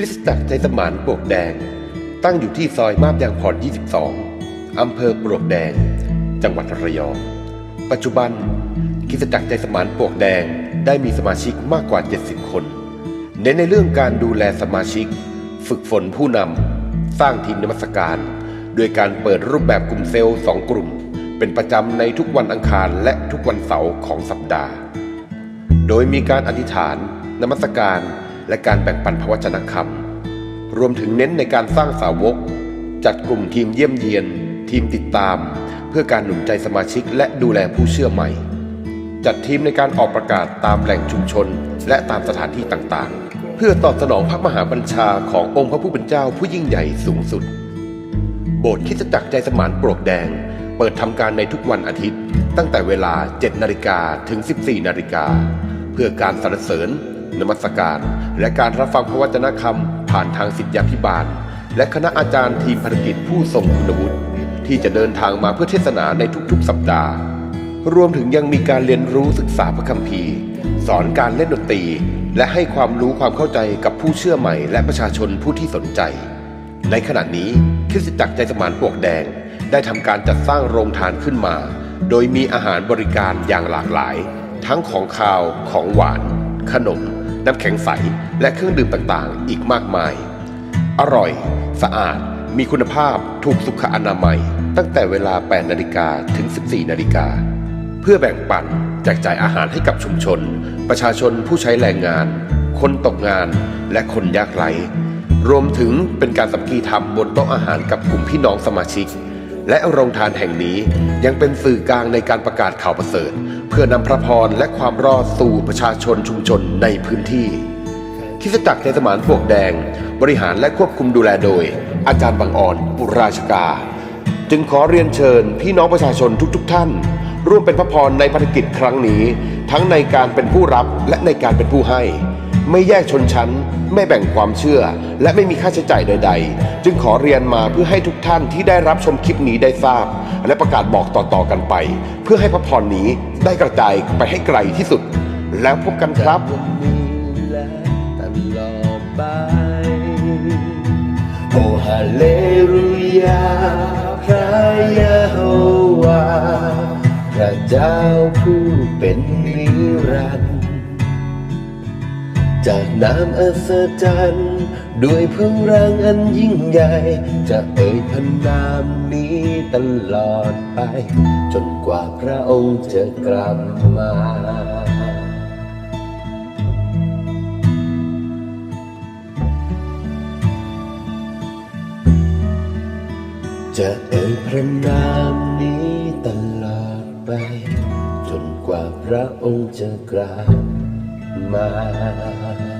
ริสตจักรใจสมานปลวกแดง ตั้งอยู่ที่ซอยมาบยางพร 22 อำเภอปลวกแดง จังหวัดระยอง ปัจจุบันคริสตจักรใจสมานปลวกแดงได้มีสมาชิกมากกว่า 70 คน เน้นในเรื่องการดูแลสมาชิก ฝึกฝนผู้นำ สร้างทีมนมัสการ โดยการเปิดรูปแบบกลุ่มเซลล์สองกลุ่ม เป็นประจำในทุกวันอังคารและทุกวันเสาร์ของสัปดาห์ โดยมีการอธิษฐานนมัสการ และการแบ่งปันพระวจนะคำรวมถึงเน้นในการสร้างสาวก จัดกลุ่มทีมเยี่ยมเยียน ทีมติดตาม เพื่อการหนุนใจสมาชิกและดูแลผู้เชื่อใหม่ จัดทีมในการออกประกาศตามแหล่งชุมชน และตามสถานที่ต่างๆ เพื่อตอบสนองพระมหาบัญชาขององค์พระผู้เป็นเจ้าผู้ยิ่งใหญ่สูงสุด โบสถ์คิดจักรใจสมานปลวกแดง เปิดทำการในทุกวันอาทิตย์ ตั้งแต่เวลา 7 นาฬิกาถึง 14 นาฬิกาเพื่อการสรรเสริญ นมัสการ และการรับฟังพระวจนะคำผ่านทางสิทธยาพิบาล และคณะอาจารย์ทีมภารกิจผู้ทรงคุณวุฒิที่จะเดินทางมาเพื่อเทศนาในทุกๆ สัปดาห์ รวมถึงยังมีการเรียนรู้ศึกษาพระคัมภีร์ สอนการเล่นดนตรี และให้ความรู้ความเข้าใจกับผู้เชื่อใหม่ และประชาชนผู้ที่สนใจ ในขณะนี้คริสตจักรใจสมานปวกแดง ได้ทำการจัดสร้างโรงทานขึ้นมา โดยมีอาหารบริการอย่างหลากหลาย ทั้งของคาวของหวาน ขนม น้ำแข็งใส และเครื่องดื่มต่างๆ อีกมากมาย อร่อย สะอาด มีคุณภาพ ถูกสุขอนามัย ตั้งแต่เวลา 8 นาฬิกาถึง 14 นาฬิกา เพื่อแบ่งปันแจกจ่ายอาหารให้กับชุมชน ประชาชนผู้ใช้แรงงาน คนตกงาน และคนยากไร้ รวมถึงเป็นการสามัคคีธรรมบนโต๊ะอาหารกับกลุ่มพี่น้องสมาชิก และโรงทานแห่งนี้ยังเป็นสื่อกลางในการประกาศข่าวประเสริฐ เพื่อนำพระพรและความรอดสู่ประชาชนชุมชนในพื้นที่คิสตจักรในสมานปลวกแดง บริหารและควบคุมดูแลโดย อาจารย์บางอ่อนบุราชกา จึงขอเรียนเชิญพี่น้องประชาชนทุกๆทท่าน ร่วมเป็นพระพรในภารกิจครั้งนี้ ทั้งในการเป็นผู้รับและในการเป็นผู้ให้ ไม่แยกชนชั้น ไม่แบ่งความเชื่อ และไม่มีค่าใช้จ่ายใด ๆ จึงขอเรียนมาเพื่อให้ทุกท่านที่ได้รับชมคลิปนี้ได้ทราบ และประกาศบอกต่อๆกันไป เพื่อให้พระพรนี้ได้กระจายไปให้ไกลที่สุด แล้วพบกันครับโอฮาเลลูยาพระยะโฮวาพระเจ้าผู้เป็นนิรันดร์ จากน้ำอัศจรรย์ด้วยพลังอันยิ่งใหญ่ จะเอ่ยพระนามนี้ตลอดไป จนกว่าพระองค์จะกลับมาจะเอ่ยพระนามนี้ตลอดไป จนกว่าพระองค์จะกลับ mine.